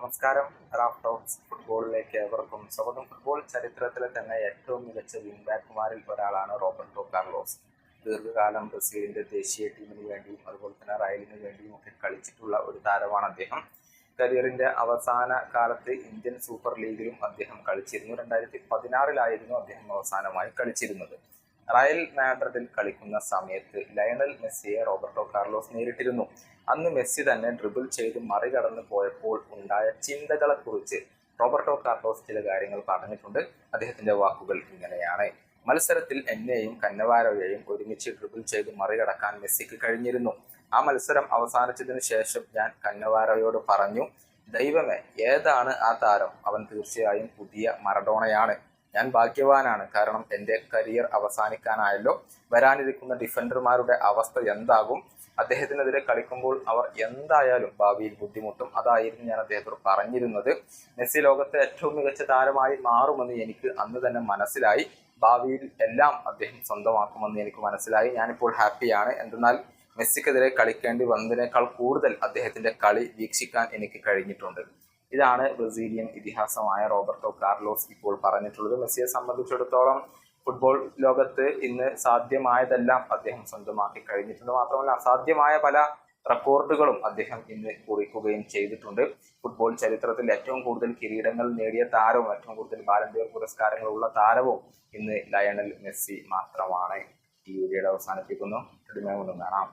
നമസ്കാരം. Raf talks ഫുട്ബോളിലേക്ക് ഏവർക്കും സ്വന്തം ഫുട്ബോൾ ചരിത്രത്തിലെ തന്നെ ഏറ്റവും മികച്ച വിംഗ് ബാക്കുമാരിൽ ഒരാളാണ് റോബർട്ടോ കാർലോസ്. ദീർഘകാലം ബ്രസീലിന്റെ ദേശീയ ടീമിന് വേണ്ടിയും അതുപോലെ തന്നെ റയലിന് വേണ്ടിയും ഒക്കെ കളിച്ചിട്ടുള്ള ഒരു താരമാണ് അദ്ദേഹം. കരിയറിന്റെ അവസാന കാലത്ത് ഇന്ത്യൻ സൂപ്പർ ലീഗിലും അദ്ദേഹം കളിച്ചിരുന്നു. രണ്ടായിരത്തി പതിനാറിലായിരുന്നു അദ്ദേഹം അവസാനമായി കളിച്ചിരുന്നത്. റയൽ മാഡ്രിഡിൽ കളിക്കുന്ന സമയത്ത് ലയണൽ മെസ്സിയെ റോബർട്ടോ കാർലോസ് നേരിട്ടിരുന്നു. അന്ന് മെസ്സി തന്നെ ഡ്രിബിൾ ചെയ്ത് മറികടന്ന് പോയപ്പോൾ ഉണ്ടായ ചിന്തകളെക്കുറിച്ച് റോബർട്ടോ കാർലോസ് ചില കാര്യങ്ങൾ പറഞ്ഞിട്ടുണ്ട്. അദ്ദേഹത്തിന്റെ വാക്കുകൾ ഇങ്ങനെയാണ്. മത്സരത്തിൽ എന്നെയും കന്നവാരോയെയും ഒരുമിച്ച് ഡ്രിബിൾ ചെയ്ത് മറികടക്കാൻ മെസ്സിക്ക് കഴിഞ്ഞിരുന്നു. ആ മത്സരം അവസാനിച്ചതിന് ശേഷം ഞാൻ കന്നവാരോയോട് പറഞ്ഞു ദൈവമേ ഏതാണ് ആ താരം? അവൻ തീർച്ചയായും പുതിയ മറഡോണയാണ്. ഞാൻ ഭാഗ്യവാനാണ്. കാരണം എന്റെ കരിയർ അവസാനിക്കാനായല്ലോ. വരാനിരിക്കുന്ന ഡിഫൻഡർമാരുടെ അവസ്ഥ എന്താകും? അദ്ദേഹത്തിനെതിരെ കളിക്കുമ്പോൾ അവർ എന്തായാലും ഭാവിയിൽ ബുദ്ധിമുട്ടും. അതായിരുന്നു ഞാൻ അദ്ദേഹത്തോട് പറഞ്ഞിരുന്നത്. മെസ്സി ലോകത്തെ ഏറ്റവും മികച്ച താരമായി മാറുമെന്ന് എനിക്ക് അന്ന് തന്നെ മനസ്സിലായി. ഭാവിയിൽ എല്ലാം അദ്ദേഹം സ്വന്തമാക്കുമെന്ന് എനിക്ക് മനസ്സിലായി. ഞാനിപ്പോൾ ഹാപ്പിയാണ്. എന്തെന്നാൽ മെസ്സിക്കെതിരെ കളിക്കേണ്ടി വന്നതിനേക്കാൾ കൂടുതൽ അദ്ദേഹത്തിന്റെ കളി വീക്ഷിക്കാൻ എനിക്ക് കഴിഞ്ഞിട്ടുണ്ട്. ഇതാണ് ബ്രസീലിയൻ ഇതിഹാസമായ റോബർട്ടോ കാർലോസ് ഇപ്പോൾ പറഞ്ഞിട്ടുള്ളത്. മെസ്സിയെ സംബന്ധിച്ചിടത്തോളം ഫുട്ബോൾ ലോകത്ത് ഇന്ന് സാധ്യമായതെല്ലാം അദ്ദേഹം സ്വന്തമാക്കി കഴിഞ്ഞിട്ടുണ്ട്. മാത്രമല്ല അസാധ്യമായ പല റെക്കോർഡുകളും അദ്ദേഹം ഇന്ന് കുറിക്കുകയും ചെയ്തിട്ടുണ്ട്. ഫുട്ബോൾ ചരിത്രത്തിൽ ഏറ്റവും കൂടുതൽ കിരീടങ്ങൾ നേടിയ താരവും ഏറ്റവും കൂടുതൽ ബാലന്തിയർ പുരസ്കാരങ്ങളുള്ള താരവും ഇന്ന് ലയണൽ മെസ്സി മാത്രമാണ്. ഈ വീഡിയോയുടെ അവസാനിപ്പിക്കുന്നു. കാണാം.